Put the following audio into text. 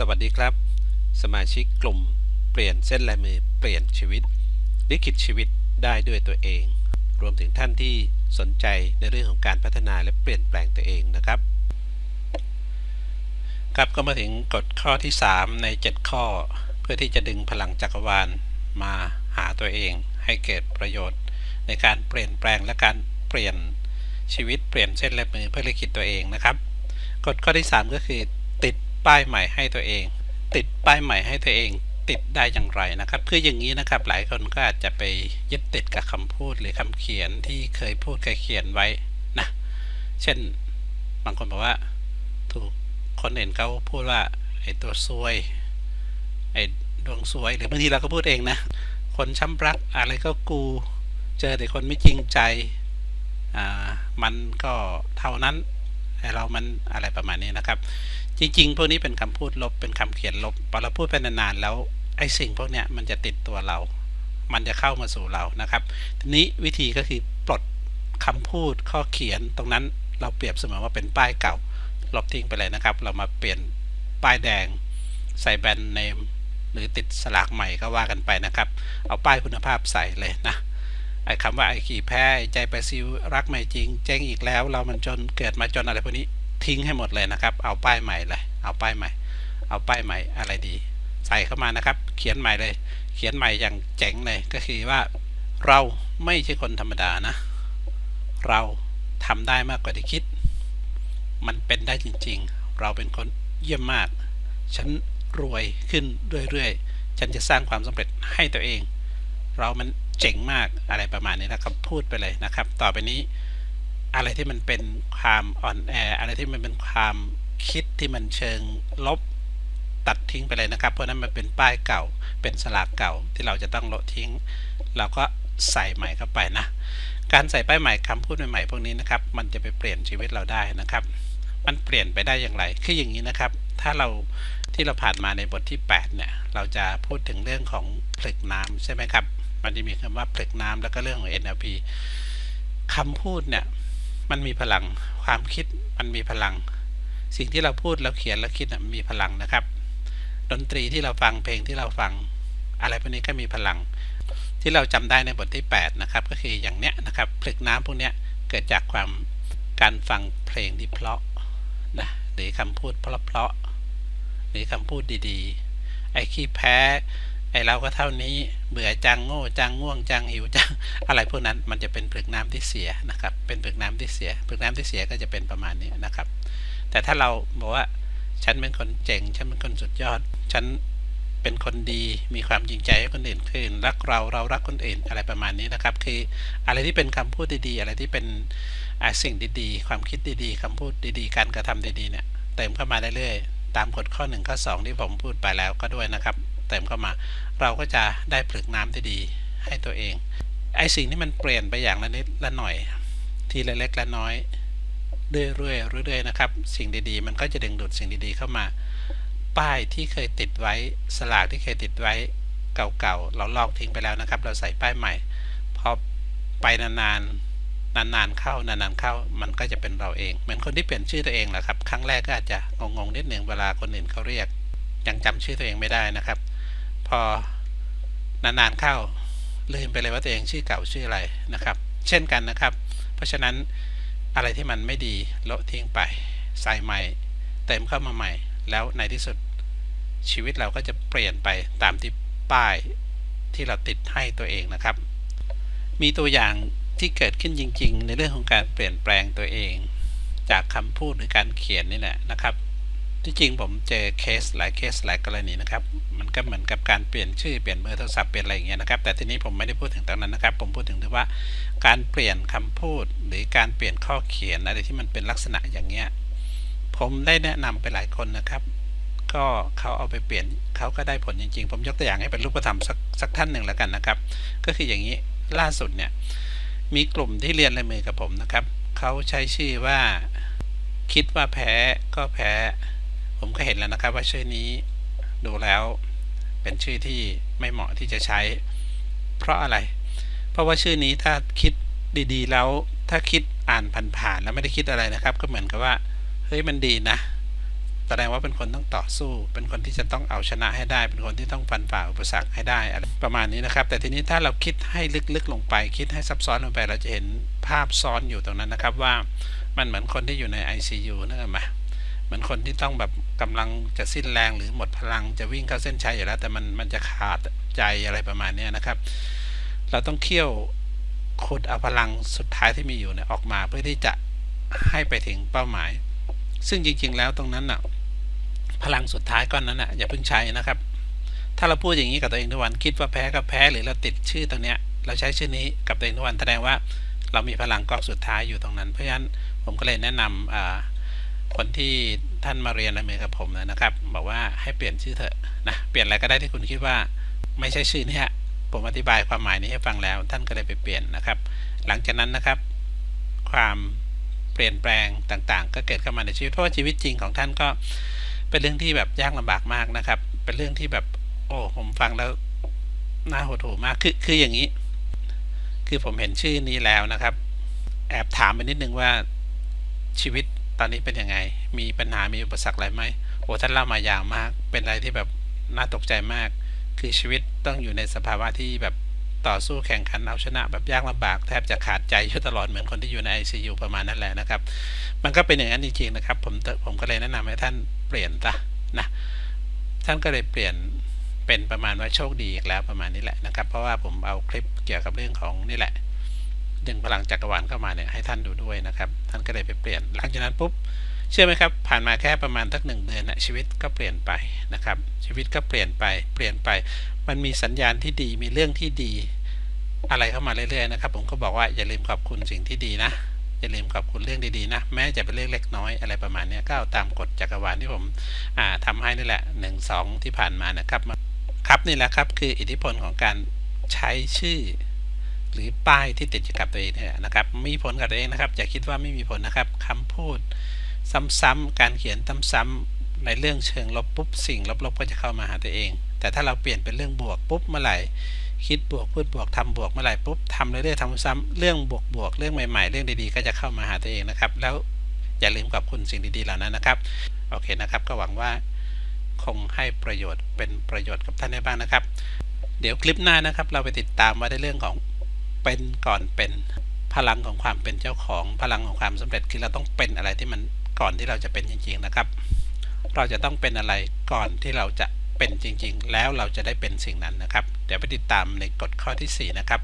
สวัสดีครับ สมาชิกกลุ่มเปลี่ยนเส้นลายมือเปลี่ยนชีวิต ลิขิตชีวิตได้ด้วยตัวเอง รวมถึงท่านที่สนใจในเรื่องของการพัฒนาและเปลี่ยนแปลงตัวเองนะครับ ครับก็มาถึงกฎข้อที่ 3 ใน 7 ข้อ เพื่อที่จะดึงพลังจักรวาลมาหาตัวเอง ให้เกิดประโยชน์ ในการเปลี่ยนแปลงและการเปลี่ยนชีวิตเปลี่ยนเส้นลายมือเพื่อลิขิตตัวเองนะครับกฎข้อที่ 3 ก็คือ ป้ายใหม่ให้ตัวเอง ติดป้ายใหม่ให้ตัวเอง ติดได้อย่างไรนะครับ คืออย่างนี้นะครับหลายคนก็อาจจะไปยึดติดกับคำพูดหรือคำเขียนที่เคยพูดเคยเขียนไว้นะเช่นบางคนบอกว่า ถูกคนเห็นเขาพูดว่าไอ้ตัวซวยไอ้ดวงซวยหรือบางทีเราก็พูดเองนะ คนช้ำรักอะไรก็กู เจอแต่คนไม่จริงใจอ่ามันก็เท่านั้นไอ้เรามันอะไรประมาณนี้นะครับ จริง ๆ พวกนี้เป็นคำพูดลบเป็นคำเขียนลบพอเราพูดไปนานๆแล้วไอ้สิ่งพวกเนี้ยมันจะติดตัวเรา มันจะเข้ามาสู่เรานะครับ ทีนี้วิธีก็คือปลดคำพูดข้อเขียนตรงนั้นเราเปรียบเสมือนว่าเป็นป้ายเก่าลบทิ้งไปเลยนะครับ เรามาเปลี่ยนป้ายแดง ใส่แบรนด์เนมหรือติดสลากใหม่ก็ว่ากันไปนะครับ เอาป้ายคุณภาพใส่เลยนะไอ้คำว่าไอ้ขี่แพ้ใจไปซิวรักไม่จริง แจ้งอีกแล้ว เรามันจนเกิดมาจนอะไรพวกนี้ ทิ้งให้หมดเลยนะครับ เอาป้ายใหม่เลย เอาป้ายใหม่ เอาป้ายใหม่อะไรดี ใส่เข้ามานะครับ เขียนใหม่เลย เขียนใหม่อย่างเจ๋งเลย ก็คือว่า เราไม่ใช่คนธรรมดานะ เราทำได้มากกว่าที่คิด มันเป็นได้จริง ๆ เราเป็นคนเยี่ยมมาก ฉันรวยขึ้นเรื่อยๆ ฉันจะสร้างความสำเร็จให้ตัวเอง เรามันเจ๋งมากอะไรประมาณนี้นะครับพูดไปเลยนะครับ ต่อไปนี้ อะไรที่มันเป็นความอ่อนแอ อะไรที่มันเป็นความคิดที่มันเชิงลบตัดทิ้งไปเลยนะครับ เพราะนั้นมันเป็นป้ายเก่า เป็นสลากเก่าที่เราจะต้องลดทิ้ง เราก็ใส่ใหม่เข้าไปนะ การใส่ป้ายใหม่คำพูดใหม่ๆพวกนี้นะครับ มันจะไปเปลี่ยนชีวิตเราได้นะครับ มันเปลี่ยนไปได้อย่างไร คืออย่างนี้นะครับ ถ้าเราที่เราผ่านมาในบทที่ 8 เนี่ย เราจะพูดถึงเรื่องของผลึกน้ำใช่ไหมครับ มันจะมีคำว่าผลึกน้ำแล้วก็เรื่องของ NLP คำพูดเนี่ย มันมีพลัง ความคิดมันมีพลัง สิ่งที่เราพูดเราเขียนเราคิดมีพลังนะครับ ดนตรีที่เราฟังเพลงที่เราฟัง อะไรพวกนี้ก็มีพลัง ที่เราจำได้ในบทที่ 8 นะครับ ก็คืออย่างเนี้ยนะครับผลึกน้ำพวกเนี้ยเกิดจากความการฟังเพลงที่เพราะนะหรือคำพูดเพราะๆหรือคำพูดดีๆ ไอ้ขี้แพ้ ไอ้เราก็เท่านี้ เบื่อจังโง่จังง่วงจังหิวจังอะไรพวกนั้นมันจะเป็นผลึกน้ำที่เสียนะครับ เป็นผลึกน้ำที่เสียผลึกน้ำที่เสียก็จะเป็นประมาณนี้นะครับ แต่ถ้าเราบอกว่าฉันเป็นคนเจ๋งฉันเป็นคนสุดยอด ฉันเป็นคนดีมีความจริงใจให้คนอื่นคืนรักเราเรารักคนอื่นอะไรประมาณนี้นะครับ คืออะไรที่เป็นคำพูดดีๆ อะไรที่เป็นสิ่งดีๆ ความคิดดีๆคำพูดดีๆ การกระทำดีๆเนี่ยเติมเข้ามาเรื่อยๆตามกฎข้อ1ข้อ2ที่ผมพูดไปแล้วก็ด้วยนะครับ เติมเข้ามา เราก็จะได้ผลึกน้ำที่ดีให้ตัวเอง ไอ้สิ่งที่มันเปลี่ยนไปอย่างละนิดละหน่อย ทีละเล็กละน้อย เรื่อยๆเรื่อยๆนะครับ สิ่งดีๆ มันก็จะดึงดูดสิ่งดีๆเข้ามา ป้ายที่เคยติดไว้สลากที่เคยติดไว้เก่าๆ เราลอกทิ้งไปแล้วนะครับ เราใส่ป้ายใหม่ พอไปนานๆ นานๆ เข้านานๆ เข้า มันก็จะเป็นเราเอง เหมือนคนที่เปลี่ยนชื่อตัวเองแหละครับ ครั้งแรกก็อาจจะงงๆ นิดหนึ่งเวลาคนอื่นเขาเรียก ยังจำชื่อตัวเองไม่ได้นะครับ พอนานๆเข้าลืมไปเลยว่าตัวเองชื่อเก่าชื่ออะไรนะครับ เช่นกันนะครับ เพราะฉะนั้นอะไรที่มันไม่ดีลบทิ้งไป ใส่ใหม่ เติมเข้ามาใหม่ แล้วในที่สุดชีวิตเราก็จะเปลี่ยนไปตามที่ป้ายที่เราติดให้ตัวเองนะครับ มีตัวอย่างที่เกิดขึ้นจริง ๆ ในเรื่องของการเปลี่ยนแปลงตัวเอง จากคำพูดหรือการเขียนนี่แหละนะครับ ที่จริงผมเจอเคสหลายเคสหลายกรณีนะครับ มันก็เหมือนกับการเปลี่ยนชื่อเปลี่ยนเบอร์โทรศัพท์เปลี่ยนอะไรอย่างเงี้ยนะครับ แต่ทีนี้ผมไม่ได้พูดถึงตรงนั้นนะครับ ผมพูดถึงที่ว่าการเปลี่ยนคำพูดหรือการเปลี่ยนข้อเขียนอะไรที่มันเป็นลักษณะอย่างเงี้ย ผมได้แนะนำไปหลายคนนะครับ ก็เขาเอาไปเปลี่ยนเขาก็ได้ผลจริง ๆ ผมยกตัวอย่างให้เป็นรูปธรรมสักสักท่านหนึ่งแล้วกันนะครับ ก็คืออย่างนี้ล่าสุดเนี่ยมีกลุ่มที่เรียนลายมือกับผมนะครับเขาใช้ชื่อว่า คิดว่าแพ้ก็แพ้ ผมก็เห็นแล้วนะครับว่าชื่อนี้ดูแล้วเป็นชื่อที่ไม่เหมาะที่จะใช้ เพราะอะไร เพราะว่าชื่อนี้ถ้าคิดดีๆ แล้วถ้าคิดอ่านผ่านๆแล้วไม่ได้คิดอะไรนะครับ ก็เหมือนกับว่าเฮ้ยมันดีนะแสดงว่าเป็นคนต้องต่อสู้ เป็นคนที่จะต้องเอาชนะให้ได้ เป็นคนที่ต้องฟันฝ่าอุปสรรคให้ได้อะไรประมาณนี้นะครับ แต่ทีนี้ถ้าเราคิดให้ลึกๆลงไป คิดให้ซับซ้อนลงไป เราจะเห็นภาพซ้อนอยู่ตรงนั้นนะครับว่ามันเหมือนคนที่อยู่ใน ICU นึกออกไหม เหมือนคนที่ต้องแบบกำลังจะสิ้นแรงหรือหมดพลังจะวิ่งเข้าเส้นชัยอยู่แล้ว แต่มันมันจะขาดใจอะไรประมาณนี้นะครับ เราต้องเคี่ยวขุดเอาพลังสุดท้ายที่มีอยู่เนี่ยออกมาเพื่อที่จะให้ไปถึงเป้าหมาย ซึ่งจริง ๆ แล้วตรงนั้นน่ะพลังสุดท้ายก้อนนั้นน่ะอย่าเพิ่งใช้นะครับ ถ้าเราพูดอย่างนี้กับตัวเองทุกวันคิดว่าแพ้ก็แพ้หรือเราติดชื่อตรงเนี้ยเราใช้ชื่อนี้กับตัวเองทุกวันแสดงว่าเรามีพลังก๊อกสุดท้ายอยู่ตรงนั้น เพราะฉะนั้นผมก็เลยแนะนำอ่า คนที่ท่านมาเรียนอะไรเมกับผมนะครับ บอกว่าให้เปลี่ยนชื่อเถอะนะเปลี่ยนอะไรก็ได้ที่คุณคิดว่าไม่ใช่ชื่อนี้ผมอธิบายความหมายนี้ให้ฟังแล้ว ท่านก็เลยไปเปลี่ยนนะครับ หลังจากนั้นนะครับ ความเปลี่ยนแปลงต่างๆ ก็เกิดเข้ามาในชีวิตเพราะว่าชีวิตจริงของท่านก็เป็นเรื่องที่แบบยากลำบากมากนะครับ เป็นเรื่องที่แบบโอ้ผมฟังแล้วน่าหดหู่มากคือคืออย่างนี้ คือผมเห็นชื่อนี้แล้วนะครับ แอบถามไปนิดนึงว่าชีวิต ตอนนี้เป็นยังไง มีปัญหา มีอุปสรรคอะไรไหมโอ้ท่านเล่ามายาวมาก เป็นอะไรที่แบบน่าตกใจมาก คือชีวิตต้องอยู่ในสภาวะที่แบบต่อสู้แข่งขันเอาชนะ แบบยากลำบากแทบจะขาดใจอยู่ตลอดเหมือนคนที่อยู่ใน ICU ประมาณนั้นแหละนะครับ มันก็เป็นอย่างนั้นจริงๆนะครับ ผมผมก็เลยแนะนำให้ท่านเปลี่ยนซะนะ ท่านก็เลยเปลี่ยนเป็นประมาณว่าโชคดีอีกแล้วประมาณนี้แหละนะครับ เพราะว่าผมเอาคลิปเกี่ยวกับเรื่องของนี่แหละ ดึงพลังจักรวาลเข้ามาเนี่ยให้ท่านดูด้วยนะครับ ท่านก็เลยไปเปลี่ยน หลังจากนั้นปุ๊บเชื่อไหมครับ ผ่านมาแค่ประมาณสักหนึ่งเดือนนะชีวิตก็เปลี่ยนไปนะครับ ชีวิตก็เปลี่ยนไป เปลี่ยนไป มันมีสัญญาณที่ดีมีเรื่องที่ดีอะไรเข้ามาเรื่อยๆนะครับ ผมก็บอกว่าอย่าลืมขอบคุณสิ่งที่ดีนะอย่าลืมขอบคุณเรื่องดีๆนะ แม้จะเป็นเรื่องเล็กน้อยอะไรประมาณนี้ก็เอาตามกฎจักรวาลที่ผมอ่าทำให้นี่แหละหนึ่งสองที่ผ่านมานะครับ ครับนี่แหละครับคืออิทธิพลของการใช้ชื่อ หรือป้ายที่ติดอยู่กับตัวเองเนี่ยนะครับ มีผลกับตัวเองนะครับอย่าคิดว่าไม่มีผลนะครับคำพูดซ้ำๆการเขียนซ้ำๆในเรื่องเชิงลบปุ๊บสิ่งลบๆ ก็จะเข้ามาหาตัวเอง แต่ถ้าเราเปลี่ยนเป็นเรื่องบวกปุ๊บเมื่อไหร่คิดบวกพูดบวกทำบวกเมื่อไหร่ปุ๊บทำเรื่อยๆทำซ้ำเรื่องบวกบวกเรื่องใหม่ๆ เรื่องดีๆ ก็จะเข้ามาหาตัวเองนะครับ แล้วอย่าลืมขอบคุณสิ่งดีๆเหล่านั้นนะครับโอเคนะครับ ก็หวังว่าคงให้ประโยชน์เป็นประโยชน์กับท่านได้บ้างนะครับ เดี๋ยวคลิปหน้านะครับ เราไปติดตามว่าในเรื่องของ เป็นก่อนเป็นพลังของความเป็นเจ้าของพลังของความสำเร็จคือเราต้องเป็นอะไรที่มันก่อนที่เราจะเป็นจริง ๆนะครับ เราจะต้องเป็นอะไรก่อนที่เราจะเป็นจริง ๆ แล้วเราจะได้เป็นสิ่งนั้นนะครับ เดี๋ยวไปติดตามในกฎข้อที่ 4 นะครับ